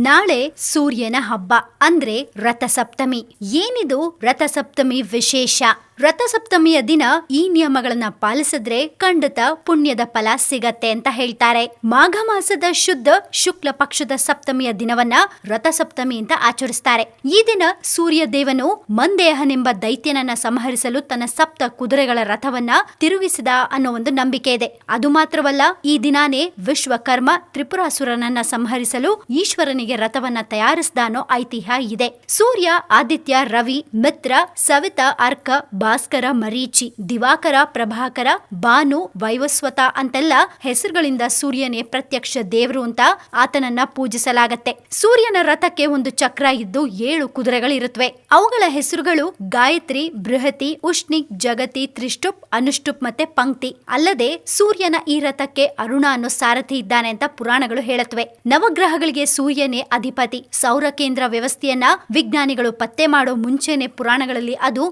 ನಾಳೆ ಸೂರ್ಯನ ಹಬ್ಬ ಅಂದ್ರೆ ರಥಸಪ್ತಮಿ. ಏನಿದು ರಥಸಪ್ತಮಿ ವಿಶೇಷ? ರಥಸಪ್ತಮಿಯ ದಿನ ಈ ನಿಯಮಗಳನ್ನ ಪಾಲಿಸಿದ್ರೆ ಖಂಡಿತ ಪುಣ್ಯದ ಫಲ ಸಿಗತ್ತೆ ಅಂತ ಹೇಳ್ತಾರೆ. ಮಾಘ ಮಾಸದ ಶುದ್ಧ ಶುಕ್ಲ ಪಕ್ಷದ ಸಪ್ತಮಿಯ ದಿನವನ್ನ ರಥಸಪ್ತಮಿ ಅಂತ ಆಚರಿಸ್ತಾರೆ. ಈ ದಿನ ಸೂರ್ಯ ದೇವನು ಮಂದೇಹನೆಂಬ ದೈತ್ಯನನ್ನ ಸಂಹರಿಸಲು ತನ್ನ ಸಪ್ತ ಕುದುರೆಗಳ ರಥವನ್ನ ತಿರುಗಿಸಿದ ಅನ್ನೋ ಒಂದು ನಂಬಿಕೆ ಇದೆ. ಅದು ಮಾತ್ರವಲ್ಲ, ಈ ದಿನಾನೇ ವಿಶ್ವಕರ್ಮ ತ್ರಿಪುರಾಸುರನನ್ನ ಸಂಹರಿಸಲು ಈಶ್ವರನಿಗೆ ರಥವನ್ನ ತಯಾರಿಸಿದ ಅನ್ನೋ ಐತಿಹ್ಯ ಇದೆ. ಸೂರ್ಯ, ಆದಿತ್ಯ, ರವಿ, ಮಿತ್ರ, ಸವಿತ, ಅರ್ಕ ಭಾಸ್ಕರ, ಮರೀಚಿ, ದಿವಾಕರ, ಪ್ರಭಾಕರ, ಬಾನು, ವೈವಸ್ವತ ಅಂತೆಲ್ಲ ಹೆಸರುಗಳಿಂದ ಸೂರ್ಯನೇ ಪ್ರತ್ಯಕ್ಷ ದೇವರು ಅಂತ ಆತನನ್ನ ಪೂಜಿಸಲಾಗತ್ತೆ. ಸೂರ್ಯನ ರಥಕ್ಕೆ ಒಂದು ಚಕ್ರ ಇದ್ದು ಏಳು ಕುದುರೆಗಳಿರುತ್ತವೆ ಅವುಗಳ ಹೆಸರುಗಳು ಗಾಯತ್ರಿ, ಬೃಹತಿ ಉಷ್ಣಿಕ್ ಜಗತಿ, ತ್ರಿಷ್ಟುಪ್, ಅನುಷ್ಟುಪ್ ಮತ್ತೆ ಪಂಕ್ತಿ. ಅಲ್ಲದೆ ಸೂರ್ಯನ ಈ ರಥಕ್ಕೆ ಅರುಣ ಅನ್ನೋ ಸಾರಥಿ ಇದ್ದಾನೆ ಅಂತ ಪುರಾಣಗಳು ಹೇಳುತ್ತವೆ ನವಗ್ರಹಗಳಿಗೆ ಸೂರ್ಯನೇ ಅಧಿಪತಿ. ಸೌರ ಕೇಂದ್ರ ವ್ಯವಸ್ಥೆಯನ್ನ ವಿಜ್ಞಾನಿಗಳು ಪತ್ತೆ ಮಾಡೋ ಮುಂಚೆನೆ ಪುರಾಣಗಳಲ್ಲಿ ಅದು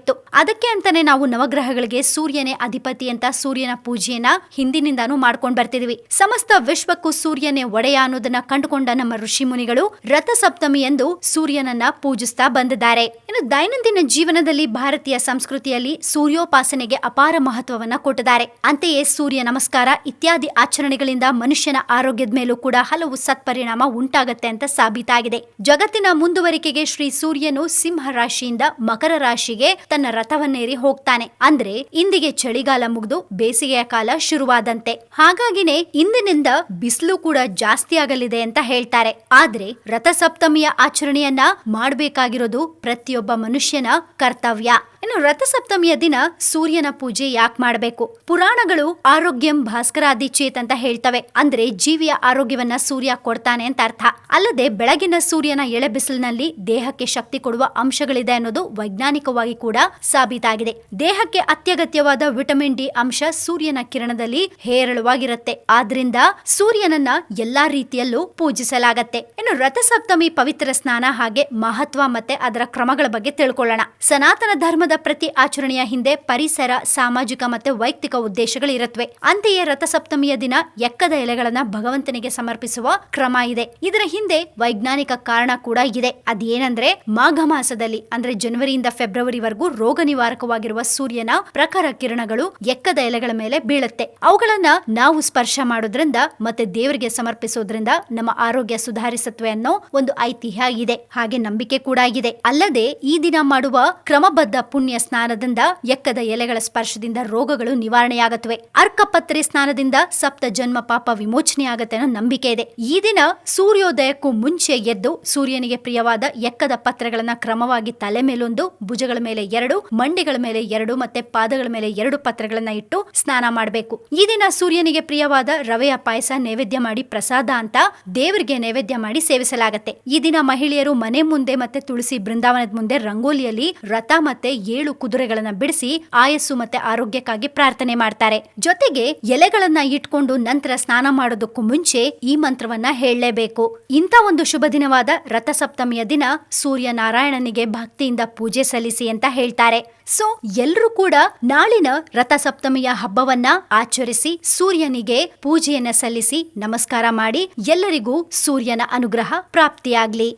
ಉಲ್ಲೇಖವಾಗಿತ್ತು ಅದಕ್ಕೆ ಅಂತಾನೆ ನಾವು ನವಗ್ರಹಗಳಿಗೆ ಸೂರ್ಯನೇ ಅಧಿಪತಿ ಅಂತ ಸೂರ್ಯನ ಪೂಜೆಯನ್ನ ಹಿಂದಿನಿಂದಾನು ಮಾಡ್ಕೊಂಡ್ ಬರ್ತಿದೀವಿ. ಸಮಸ್ತ ವಿಶ್ವಕ್ಕೂ ಸೂರ್ಯನೇ ಒಡೆಯ ಅನ್ನೋದನ್ನ ಕಂಡುಕೊಂಡ ನಮ್ಮ ಋಷಿ ಮುನಿಗಳು ರಥಸಪ್ತಮಿ ಎಂದು ಸೂರ್ಯನನ್ನ ಪೂಜಿಸ್ತಾ ಬಂದಿದ್ದಾರೆ. ಇನ್ನು ದೈನಂದಿನ ಜೀವನದಲ್ಲಿ ಭಾರತೀಯ ಸಂಸ್ಕೃತಿಯಲ್ಲಿ ಸೂರ್ಯೋಪಾಸನೆಗೆ ಅಪಾರ ಮಹತ್ವವನ್ನ ಕೊಟ್ಟಿದ್ದಾರೆ. ಅಂತೆಯೇ ಸೂರ್ಯ ನಮಸ್ಕಾರ ಇತ್ಯಾದಿ ಆಚರಣೆಗಳಿಂದ ಮನುಷ್ಯನ ಆರೋಗ್ಯದ ಮೇಲೂ ಕೂಡ ಹಲವು ಸತ್ಪರಿಣಾಮ ಉಂಟಾಗತ್ತೆ ಅಂತ ಸಾಬೀತಾಗಿದೆ. ಜಗತ್ತಿನ ಮುಂದುವರಿಕೆಗೆ ಶ್ರೀ ಸೂರ್ಯನು ಸಿಂಹ ರಾಶಿಯಿಂದ ಮಕರ ರಾಶಿಗೆ ತನ್ನ ರಥವನ್ನೇರಿ ಹೋಗ್ತಾನೆ. ಅಂದ್ರೆ ಇಂದಿಗೆ ಚಳಿಗಾಲ ಮುಗಿದು ಬೇಸಿಗೆಯ ಕಾಲ ಶುರುವಾದಂತೆ. ಹಾಗಾಗಿನೇ ಇಂದಿನಿಂದ ಬಿಸಿಲು ಕೂಡ ಜಾಸ್ತಿ ಆಗಲಿದೆ ಅಂತ ಹೇಳ್ತಾರೆ. ಆದ್ರೆ ರಥಸಪ್ತಮಿಯ ಆಚರಣೆಯನ್ನ ಮಾಡಬೇಕಾಗಿರೋದು ಪ್ರತಿಯೊಬ್ಬ ಮನುಷ್ಯನ ಕರ್ತವ್ಯ. ಇನ್ನು ರಥಸಪ್ತಮಿಯ ದಿನ ಸೂರ್ಯನ ಪೂಜೆ ಯಾಕೆ ಮಾಡಬೇಕು? ಪುರಾಣಗಳು ಆರೋಗ್ಯಂ ಭಾಸ್ಕರಾದಿ ಚೇತ್ ಅಂತ ಹೇಳ್ತವೆ. ಅಂದ್ರೆ ಜೀವಿಯ ಆರೋಗ್ಯವನ್ನ ಸೂರ್ಯ ಕೊಡ್ತಾನೆ ಅಂತ ಅರ್ಥ. ಅಲ್ಲದೆ ಬೆಳಗಿನ ಸೂರ್ಯನ ಎಳೆ ಬಿಸಿಲಿನಲ್ಲಿ ದೇಹಕ್ಕೆ ಶಕ್ತಿ ಕೊಡುವ ಅಂಶಗಳಿದೆ ಅನ್ನೋದು ವೈಜ್ಞಾನಿಕವಾಗಿ ಕೂಡ ಸಾಬೀತಾಗಿದೆ. ದೇಹಕ್ಕೆ ಅತ್ಯಗತ್ಯವಾದ ವಿಟಮಿನ್ ಡಿ ಅಂಶ ಸೂರ್ಯನ ಕಿರಣದಲ್ಲಿ ಹೇರಳವಾಗಿರುತ್ತೆ. ಆದ್ರಿಂದ ಸೂರ್ಯನನ್ನ ಎಲ್ಲಾ ರೀತಿಯಲ್ಲೂ ಪೂಜಿಸಲಾಗತ್ತೆ. ಇನ್ನು ರಥಸಪ್ತಮಿ ಪವಿತ್ರ ಸ್ನಾನ ಹಾಗೆ ಮಹತ್ವ ಮತ್ತೆ ಅದರ ಕ್ರಮಗಳ ಬಗ್ಗೆ ತಿಳ್ಕೊಳ್ಳೋಣ. ಸನಾತನ ಧರ್ಮದ ಪ್ರತಿ ಆಚರಣೆಯ ಹಿಂದೆ ಪರಿಸರ, ಸಾಮಾಜಿಕ ಮತ್ತೆ ವೈಯಕ್ತಿಕ ಉದ್ದೇಶಗಳಿರುತ್ತವೆ ಅಂತೆಯೇ ರಥಸಪ್ತಮಿಯ ದಿನ ಎಕ್ಕದ ಎಲೆಗಳನ್ನ ಭಗವಂತನಿಗೆ ಸಮರ್ಪಿಸುವ ಕ್ರಮ ಇದೆ. ಇದರ ಹಿಂದೆ ವೈಜ್ಞಾನಿಕ ಕಾರಣ ಕೂಡ ಇದೆ. ಅದೇನಂದ್ರೆ ಮಾಘ ಮಾಸದಲ್ಲಿ, ಅಂದ್ರೆ ಜನವರಿಯಿಂದ ಫೆಬ್ರವರಿವರೆಗೂ ರೋಗ ನಿವಾರಕವಾಗಿರುವ ಸೂರ್ಯನ ಪ್ರಖರ ಕಿರಣಗಳು ಎಕ್ಕದ ಎಲೆಗಳ ಮೇಲೆ ಬೀಳುತ್ತೆ. ಅವುಗಳನ್ನ ನಾವು ಸ್ಪರ್ಶ ಮಾಡೋದ್ರಿಂದ ಮತ್ತೆ ದೇವರಿಗೆ ಸಮರ್ಪಿಸೋದ್ರಿಂದ ನಮ್ಮ ಆರೋಗ್ಯ ಸುಧಾರಿಸತ್ವೆ ಅನ್ನೋ ಒಂದು ಐತಿಹ್ಯ ಇದೆ. ಹಾಗೆ ನಂಬಿಕೆ ಕೂಡ ಇದೆ. ಅಲ್ಲದೆ ಈ ದಿನ ಮಾಡುವ ಕ್ರಮಬದ್ಧ ಪುಣ್ಯ ಸ್ನಾನದಿಂದ ಎಕ್ಕದ ಎಲೆಗಳ ಸ್ಪರ್ಶದಿಂದ ರೋಗಗಳು ನಿವಾರಣೆಯಾಗುತ್ತವೆ. ಅರ್ಕಪತ್ರೆ ಸ್ನಾನದಿಂದ ಸಪ್ತ ಜನ್ಮ ಪಾಪ ವಿಮೋಚನೆ ಆಗತ್ತೆ ಅನ್ನೋ ನಂಬಿಕೆ ಇದೆ. ಈ ದಿನ ಸೂರ್ಯೋದಯಕ್ಕೂ ಮುಂಚೆ ಎದ್ದು ಸೂರ್ಯನಿಗೆ ಪ್ರಿಯವಾದ ಎಕ್ಕದ ಪತ್ರೆಗಳನ್ನ ಕ್ರಮವಾಗಿ ತಲೆ ಮೇಲೊಂದು, ಭುಜಗಳ ಮೇಲೆ ಎರಡು, ಮಂಡಿಗಳ ಮೇಲೆ ಎರಡು ಮತ್ತೆ ಪಾದಗಳ ಮೇಲೆ ಎರಡು ಪತ್ರೆಗಳನ್ನ ಇಟ್ಟು ಸ್ನಾನ ಮಾಡಬೇಕು. ಈ ದಿನ ಸೂರ್ಯನಿಗೆ ಪ್ರಿಯವಾದ ರವೆಯ ಪಾಯಸ ನೈವೇದ್ಯ ಮಾಡಿ ಪ್ರಸಾದ ಅಂತ ದೇವರಿಗೆ ನೈವೇದ್ಯ ಮಾಡಿ ಸೇವಿಸಲಾಗತ್ತೆ. ಈ ದಿನ ಮಹಿಳೆಯರು ಮನೆ ಮುಂದೆ ಮತ್ತೆ ತುಳಸಿ ಬೃಂದಾವನದ ಮುಂದೆ ರಂಗೋಲಿಯಲ್ಲಿ ರಥ ಮತ್ತೆ ಏಳು ಕುದುರೆಗಳನ್ನ ಬಿಡಿಸಿ ಆಯಸ್ಸು ಮತ್ತೆ ಆರೋಗ್ಯಕ್ಕಾಗಿ ಪ್ರಾರ್ಥನೆ ಮಾಡ್ತಾರೆ. ಜೊತೆಗೆ ಎಲೆಗಳನ್ನ ಇಟ್ಕೊಂಡು ನಂತರ ಸ್ನಾನ ಮಾಡೋದಕ್ಕೂ ಮುಂಚೆ ಈ ಮಂತ್ರವನ್ನ ಹೇಳಲೇಬೇಕು. ಇಂಥ ಒಂದು ಶುಭ ದಿನವಾದ ರಥಸಪ್ತಮಿಯ ದಿನ ಸೂರ್ಯ ನಾರಾಯಣನಿಗೆ ಭಕ್ತಿಯಿಂದ ಪೂಜೆ ಸಲ್ಲಿಸಿ ಅಂತ ಹೇಳ್ತಾರೆ. ಸೊ, ಎಲ್ರೂ ಕೂಡ ನಾಳಿನ ರಥಸಪ್ತಮಿಯ ಹಬ್ಬವನ್ನ ಆಚರಿಸಿ ಸೂರ್ಯನಿಗೆ ಪೂಜೆಯನ್ನ ಸಲ್ಲಿಸಿ ನಮಸ್ಕಾರ ಮಾಡಿ ಎಲ್ಲರಿಗೂ ಸೂರ್ಯನ ಅನುಗ್ರಹ ಪ್ರಾಪ್ತಿಯಾಗ್ಲಿ.